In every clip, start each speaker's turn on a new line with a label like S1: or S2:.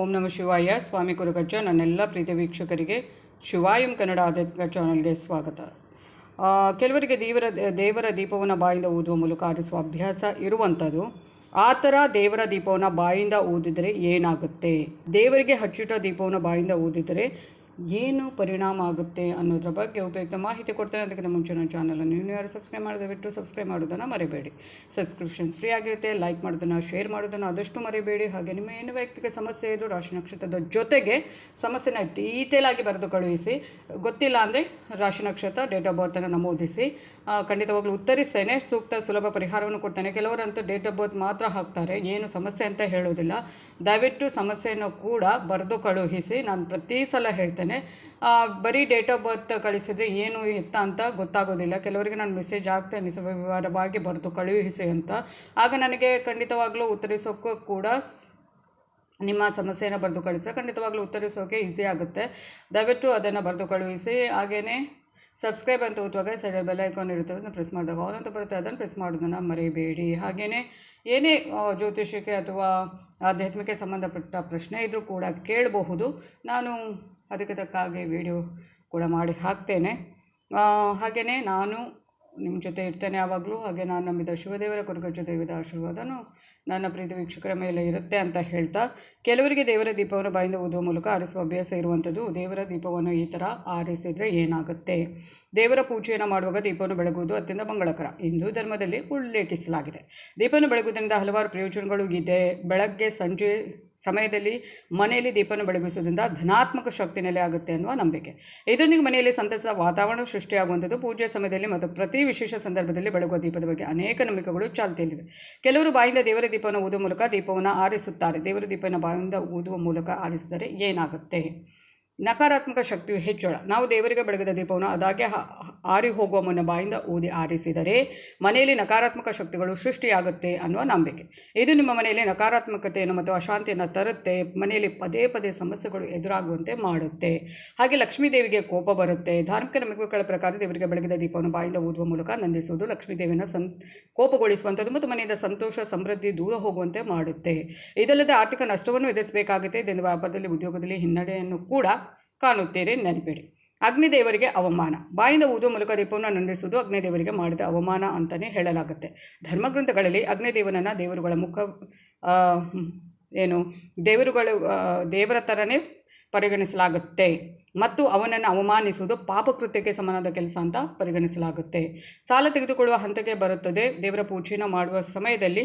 S1: ಓಂ ನಮ ಶಿವಾಯ, ಸ್ವಾಮಿ ಕುರುಗಜ್ಜ ನನ್ನೆಲ್ಲ ಪ್ರೀತಿ ವೀಕ್ಷಕರಿಗೆ ಶಿವಾಯಂ ಕನ್ನಡ ಆಧ್ಯಾತ್ಮಿಕ ಚಾನಲ್ಗೆ ಸ್ವಾಗತ. ಕೆಲವರಿಗೆ ದೇವರ ದೇವರ ದೀಪವನ್ನು ಬಾಯಿಂದ ಊದುವ ಮೂಲಕ ಆರಿಸುವ ಅಭ್ಯಾಸ ಇರುವಂಥದ್ದು. ಆ ಥರ ದೇವರ ದೀಪವನ್ನು ಬಾಯಿಂದ ಊದಿದರೆ ಏನಾಗುತ್ತೆ? ದೇವರಿಗೆ ಹಚ್ಚಿಟ್ಟ ದೀಪವನ್ನು ಬಾಯಿಂದ ಊದಿದರೆ ಏನು ಪರಿಣಾಮ ಆಗುತ್ತೆ ಅನ್ನೋದ್ರ ಬಗ್ಗೆ ಉಪಯುಕ್ತ ಮಾಹಿತಿ ಕೊಡ್ತೇನೆ. ಅದಕ್ಕಿಂತ ಮುಂಚೆ ನನ್ನ ಚಾನಲನ್ನು ನೀವು ಯಾರು ಸಬ್ಸ್ಕ್ರೈಬ್ ಮಾಡದೆ ಬಿಟ್ಟು ಸಬ್ಸ್ಕ್ರೈಬ್ ಮಾಡೋದನ್ನು ಮರಿಬೇಡಿ. ಸಬ್ಸ್ಕ್ರಿಪ್ಷನ್ಸ್ ಫ್ರೀ ಆಗಿರುತ್ತೆ ಲೈಕ್ ಮಾಡೋದನ್ನು ಶೇರ್ ಮಾಡೋದನ್ನು ಆದಷ್ಟು ಮರಿಬೇಡಿ. ಹಾಗೆ ನಿಮ್ಮ ಏನು ವೈಯಕ್ತಿಕ ಸಮಸ್ಯೆ ಇದ್ದರೂ ರಾಶಿ ನಕ್ಷತ್ರದ ಜೊತೆಗೆ ಸಮಸ್ಯೆನ ಡೀಟೇಲ್ ಆಗಿ ಬರೆದು ಕಳುಹಿಸಿ ಗೊತ್ತಿಲ್ಲ ಅಂದರೆ ರಾಶಿ ನಕ್ಷತ್ರ ಡೇಟ್ ಆಫ್ ಬರ್ತನ್ನು ನಮೂದಿಸಿ. ಖಂಡಿತವಾಗ್ಲೂ ಉತ್ತರಿಸ್ತೇನೆ. ಸೂಕ್ತ ಸುಲಭ ಪರಿಹಾರವನ್ನು ಕೊಡ್ತೇನೆ. ಕೆಲವರಂತೂ ಡೇಟ್ ಆಫ್ ಬರ್ತ್ ಮಾತ್ರ ಹಾಕ್ತಾರೆ. ಏನು ಸಮಸ್ಯೆ ಅಂತ ಹೇಳೋದಿಲ್ಲ ದಯವಿಟ್ಟು ಸಮಸ್ಯೆಯನ್ನು ಕೂಡ ಬರೆದು ಕಳುಹಿಸಿ ನಾನು ಪ್ರತಿ ಸಲ ಹೇಳ್ತೇನೆ. ಆ, ಬರೀ ಡೇಟ್ ಆಫ್ ಬರ್ತ್ ಕಳಿಸಿದ್ರೆ ಏನು ಎತ್ತ ಅಂತ ಗೊತ್ತಾಗೋದಿಲ್ಲ. ಕೆಲವರಿಗೆ ನಾನು ಮೆಸೇಜ್ ಆಗ್ತೇನೆ ವಿವರವಾಗಿ ಬರೆದು ಕಳುಹಿಸಿ ಅಂತ. ಆಗ ನನಗೆ ಖಂಡಿತವಾಗ್ಲೂ ಉತ್ತರಿಸೋಕ್ಕೂ ಕೂಡ ನಿಮ್ಮ ಸಮಸ್ಯೆಯನ್ನು ಬರೆದು ಕಳಿಸಿ. ಖಂಡಿತವಾಗ್ಲೂ ಉತ್ತರಿಸೋಕೆ ಈಸಿ ಆಗುತ್ತೆ. ದಯವಿಟ್ಟು ಅದನ್ನು ಬರೆದು ಕಳುಹಿಸಿ. ಹಾಗೆಯೇ ಸಬ್ಸ್ಕ್ರೈಬ್ ಅಂತ ಓದುವಾಗ ಅಲ್ಲಿ ಬೆಲ್ ಐಕಾನ್ ಇರುತ್ತೆ ಅದನ್ನು ಪ್ರೆಸ್ ಮಾಡಿದಾಗ ಆಲ್ ಅಂತ ಬರುತ್ತೆ. ಅದನ್ನು ಪ್ರೆಸ್ ಮಾಡೋದನ್ನು ಮರಿಬೇಡಿ. ಹಾಗೆಯೇ ಏನೇ ಜ್ಯೋತಿಷಕ್ಕೆ ಅಥವಾ ಆಧ್ಯಾತ್ಮಿಕ ಸಂಬಂಧಪಟ್ಟ ಪ್ರಶ್ನೆ ಇದ್ದರೂ ಕೂಡ ಕೇಳಬಹುದು. ನಾನು ಅದಕ್ಕೆ ತಕ್ಕ ಹಾಗೆ ವಿಡಿಯೋ ಕೂಡ ಮಾಡಿ ಹಾಕ್ತೇನೆ. ಹಾಗೆಯೇ ನಾನು ನಿಮ್ಮ ಜೊತೆ ಇರ್ತೇನೆ ಯಾವಾಗಲೂ, ಹಾಗೆ ನಾನು ನಂಬಿದ ಶಿವದೇವರ ಕುರುಗಜ್ಜ ದೇವದ ಆಶೀರ್ವಾದನೂ ನನ್ನ ಪ್ರೀತಿ ವೀಕ್ಷಕರ ಮೇಲೆ ಇರುತ್ತೆ ಅಂತ ಹೇಳ್ತಾ, ಕೆಲವರಿಗೆ ದೇವರ ದೀಪವನ್ನು ಬಾಯಿಂದ ಓದುವ ಮೂಲಕ ಆರಿಸುವ ಅಭ್ಯಾಸ ಇರುವಂಥದ್ದು, ದೇವರ ದೀಪವನ್ನು ಈ ಥರ ಆರಿಸಿದರೆ ಏನಾಗುತ್ತೆ? ದೇವರ ಪೂಜೆಯನ್ನು ಮಾಡುವಾಗ ದೀಪವನ್ನು ಬೆಳಗುವುದು ಅತ್ಯಂತ ಮಂಗಳಕರ. ಹಿಂದೂ ಧರ್ಮದಲ್ಲಿ ಉಲ್ಲೇಖಿಸಲಾಗಿದೆ ದೀಪವನ್ನು ಬೆಳಗುವುದರಿಂದ ಹಲವಾರು ಪ್ರಯೋಜನಗಳು ಇದೆ. ಬೆಳಗ್ಗೆ, ಸಂಜೆ ಸಮಯದಲ್ಲಿ ಮನೆಯಲ್ಲಿ ದೀಪವನ್ನು ಬೆಳಗಿಸುವುದರಿಂದ ಧನಾತ್ಮಕ ಶಕ್ತಿ ನೆಲೆ ಆಗುತ್ತೆ ಅನ್ನುವ ನಂಬಿಕೆ. ಇದರೊಂದಿಗೆ ಮನೆಯಲ್ಲಿ ಸಂತಸದ ವಾತಾವರಣ ಸೃಷ್ಟಿಯಾಗುವಂಥದ್ದು. ಪೂಜೆ ಸಮಯದಲ್ಲಿ ಮತ್ತು ಪ್ರತಿ ವಿಶೇಷ ಸಂದರ್ಭದಲ್ಲಿ ಬೆಳಗುವ ದೀಪದ ಬಗ್ಗೆ ಅನೇಕ ನಂಬಿಕೆಗಳು ಚಾಲ್ತಿಯಲ್ಲಿವೆ. ಕೆಲವರು ಬಾಯಿಂದ ದೇವರ ದೀಪವನ್ನು ಊದುವ ಮೂಲಕ ದೀಪವನ್ನು ಆರಿಸುತ್ತಾರೆ. ದೇವರ ದೀಪವನ್ನು ಬಾಯಿಂದ ಊದುವ ಮೂಲಕ ಆರಿಸಿದರೆ ಏನಾಗುತ್ತೆ? ನಕಾರಾತ್ಮಕ ಶಕ್ತಿಯು ಹೆಚ್ಚಳ. ನಾವು ದೇವರಿಗೆ ಬೆಳಗಿದ ದೀಪವನ್ನು ಅದಾಗೆ ಆರಿ ಹೋಗುವ ಮುನ್ನ ಬಾಯಿಂದ ಊದಿ ಆರಿಸಿದರೆ ಮನೆಯಲ್ಲಿ ನಕಾರಾತ್ಮಕ ಶಕ್ತಿಗಳು ಸೃಷ್ಟಿಯಾಗುತ್ತೆ ಅನ್ನುವ ನಂಬಿಕೆ. ಇದು ನಿಮ್ಮ ಮನೆಯಲ್ಲಿ ನಕಾರಾತ್ಮಕತೆಯನ್ನು ಮತ್ತು ಅಶಾಂತಿಯನ್ನು ತರುತ್ತೆ, ಮನೆಯಲ್ಲಿ ಪದೇ ಪದೇ ಸಮಸ್ಯೆಗಳು ಎದುರಾಗುವಂತೆ ಮಾಡುತ್ತೆ. ಹಾಗೆ ಲಕ್ಷ್ಮೀ ದೇವಿಗೆ ಕೋಪ ಬರುತ್ತೆ. ಧಾರ್ಮಿಕ ನಂಬಿಕೆಗಳ ಪ್ರಕಾರ ದೇವರಿಗೆ ಬೆಳಗಿದ ದೀಪವನ್ನು ಬಾಯಿಂದ ಊದುವ ಮೂಲಕ ನಂದಿಸುವುದು ಲಕ್ಷ್ಮೀ ಸಂ, ಕೋಪಗೊಳಿಸುವಂಥದ್ದು ಮತ್ತು ಮನೆಯಿಂದ ಸಂತೋಷ, ಸಮೃದ್ಧಿ ದೂರ ಹೋಗುವಂತೆ ಮಾಡುತ್ತೆ. ಇದಲ್ಲದೆ ಆರ್ಥಿಕ ನಷ್ಟವನ್ನು ಎದುರಿಸಬೇಕಾಗುತ್ತೆ. ಇದರಿಂದ ವ್ಯಾಪಾರದಲ್ಲಿ, ಉದ್ಯೋಗದಲ್ಲಿ ಹಿನ್ನಡೆಯನ್ನು ಕೂಡ ಕಾಣುತ್ತೀರಿ ನೆನಪಿಡಿ. ಅಗ್ನಿದೇವರಿಗೆ ಅವಮಾನ. ಬಾಯಿಂದ ಊದುವ ಮೂಲಕ ದೀಪವನ್ನು ನಂದಿಸುವುದು ಅಗ್ನಿದೇವರಿಗೆ ಮಾಡಿದ ಅವಮಾನ ಅಂತಲೇ ಹೇಳಲಾಗುತ್ತೆ. ಧರ್ಮಗ್ರಂಥಗಳಲ್ಲಿ ಅಗ್ನಿದೇವನನ್ನು ದೇವರುಗಳ ಮುಖ ಏನು, ದೇವರುಗಳು ದೇವರ ಥರನೇ ಪರಿಗಣಿಸಲಾಗುತ್ತೆ. ಮತ್ತು ಅವನನ್ನು ಅವಮಾನಿಸುವುದು ಪಾಪಕೃತ್ಯಕ್ಕೆ ಸಮನಾದ ಕೆಲಸ ಅಂತ ಪರಿಗಣಿಸಲಾಗುತ್ತೆ. ಸಾಲ ತೆಗೆದುಕೊಳ್ಳುವ ಹಂತಕ್ಕೆ ಬರುತ್ತದೆ. ದೇವರ ಪೂಜೆಯನ್ನು ಮಾಡುವ ಸಮಯದಲ್ಲಿ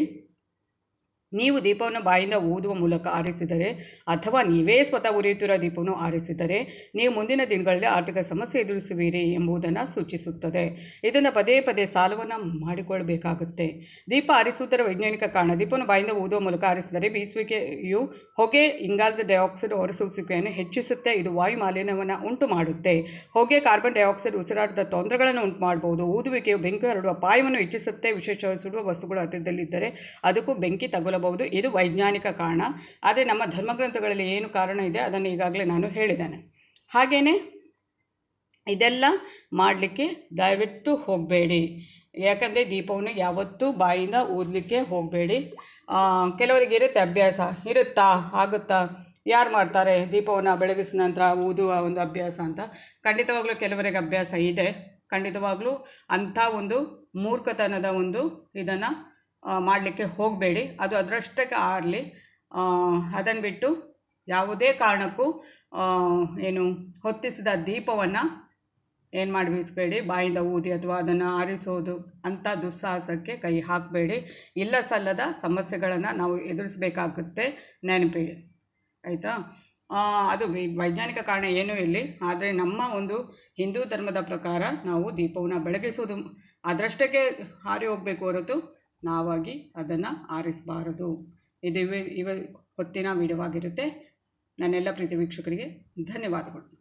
S1: ನೀವು ದೀಪವನ್ನು ಬಾಯಿಂದ ಊದುವ ಮೂಲಕ ಆರಿಸಿದರೆ ಅಥವಾ ನೀವೇ ಸ್ವತಃ ಉರಿಯುತ್ತಿರುವ ದೀಪವನ್ನು ಆರಿಸಿದರೆ ನೀವು ಮುಂದಿನ ದಿನಗಳಲ್ಲಿ ಆರ್ಥಿಕ ಸಮಸ್ಯೆ ಎದುರಿಸುವಿರಿ ಎಂಬುದನ್ನು ಸೂಚಿಸುತ್ತದೆ. ಇದನ್ನು ಪದೇ ಪದೇ ಸಾಲವನ್ನು ಮಾಡಿಕೊಳ್ಳಬೇಕಾಗುತ್ತೆ. ದೀಪ ಆರಿಸುವುದರ ವೈಜ್ಞಾನಿಕ ಕಾರಣ, ದೀಪವನ್ನು ಬಾಯಿಂದ ಊದುವ ಮೂಲಕ ಆರಿಸಿದರೆ ಬೀಸುವಿಕೆಯು ಹೊಗೆ, ಇಂಗಾಲದ ಡೈಆಕ್ಸೈಡ್ ಹೊರಸೂಸುವಿಕೆಯನ್ನು ಹೆಚ್ಚಿಸುತ್ತೆ. ಇದು ವಾಯು ಮಾಲಿನ್ಯವನ್ನು ಉಂಟು ಮಾಡುತ್ತೆ ಹೊಗೆ, ಕಾರ್ಬನ್ ಡೈಆಕ್ಸೈಡ್, ಉಸಿರಾಟದ ತೊಂದರೆಗಳನ್ನು ಉಂಟು ಮಾಡಬಹುದು ಊದುವಿಕೆಯು ಬೆಂಕಿ ಹರಡುವ ಅಪಾಯವನ್ನು ಹೆಚ್ಚಿಸುತ್ತೆ. ವಿಶೇಷವಾಗಿ ಸುಡುವ ವಸ್ತುಗಳು ಹತ್ತಿರದಲ್ಲಿದ್ದರೆ ಅದಕ್ಕೂ ಬೆಂಕಿ ತಗುಲಬಹುದು ಇದು ವೈಜ್ಞಾನಿಕ ಕಾರಣ. ಆದರೆ ನಮ್ಮ ಧರ್ಮಗ್ರಂಥಗಳಲ್ಲಿ ಏನು ಕಾರಣ ಇದೆ ಅದನ್ನು ಈಗಾಗಲೇ ನಾನು ಹೇಳಿದ್ದೇನೆ. ಹಾಗೆಯೇ ಇದೆಲ್ಲ ಮಾಡಲಿಕ್ಕೆ ದಯವಿಟ್ಟು ಹೋಗಬೇಡಿ. ಯಾಕಂದರೆ ದೀಪವನ್ನು ಯಾವತ್ತೂ ಬಾಯಿಂದ ಊದಲಿಕ್ಕೆ ಹೋಗಬೇಡಿ. ಕೆಲವರಿಗೆ ಇರುತ್ತೆ ಅಭ್ಯಾಸ. ಇರುತ್ತಾ? ಆಗುತ್ತಾ? ಯಾರು ಮಾಡ್ತಾರೆ? ದೀಪವನ್ನು ಬೆಳಗಿಸಿದ ನಂತರ ಊದುವ ಒಂದು ಅಭ್ಯಾಸ ಅಂತ. ಖಂಡಿತವಾಗ್ಲೂ ಕೆಲವರಿಗೆ ಅಭ್ಯಾಸ ಇದೆ. ಖಂಡಿತವಾಗ್ಲೂ ಅಂಥ ಒಂದು ಮೂರ್ಖತನದ ಒಂದು ಇದನ್ನು ಮಾಡಲಿಕ್ಕೆ ಹೋಗಬೇಡಿ. ಅದು ಅದರಷ್ಟಕ್ಕೆ ಆಗಲಿ. ಅದನ್ನು ಬಿಟ್ಟು ಯಾವುದೇ ಕಾರಣಕ್ಕೂ ಏನು, ಹೊತ್ತಿಸಿದ ದೀಪವನ್ನು ಏನು ಮಾಡಿ ಬೀಸಬೇಡಿ ಬಾಯಿಂದ ಊದಿ ಅಥವಾ ಅದನ್ನು ಆರಿಸೋದು, ಅಂಥ ದುಸ್ಸಾಹಸಕ್ಕೆ ಕೈ ಹಾಕಬೇಡಿ. ಇಲ್ಲ ಸಲ್ಲದ ಸಮಸ್ಯೆಗಳನ್ನು ನಾವು ಎದುರಿಸಬೇಕಾಗುತ್ತೆ. ನೆನಪಿಡಿ. ಆಯಿತಾ? ಅದು ವೈಜ್ಞಾನಿಕ ಕಾರಣ ಏನೂ ಇಲ್ಲಿ ಆದರೆ ನಮ್ಮ ಒಂದು ಹಿಂದೂ ಧರ್ಮದ ಪ್ರಕಾರ ನಾವು ದೀಪವನ್ನು ಬೆಳಗಿಸೋದು, ಅದರಷ್ಟಕ್ಕೆ ಹಾರಿ ಹೋಗಬೇಕು ಹೊರತು ನಾವಾಗಿ ಅದನ್ನು ಆರಿಸಬಾರದು. ಇದು ಇವ ಇವ ಹೊತ್ತಿನ ವಿಡಿಯೋವಾಗಿರುತ್ತೆ. ನನ್ನೆಲ್ಲ ಪ್ರೀತಿ ವೀಕ್ಷಕರಿಗೆ ಧನ್ಯವಾದಗಳು.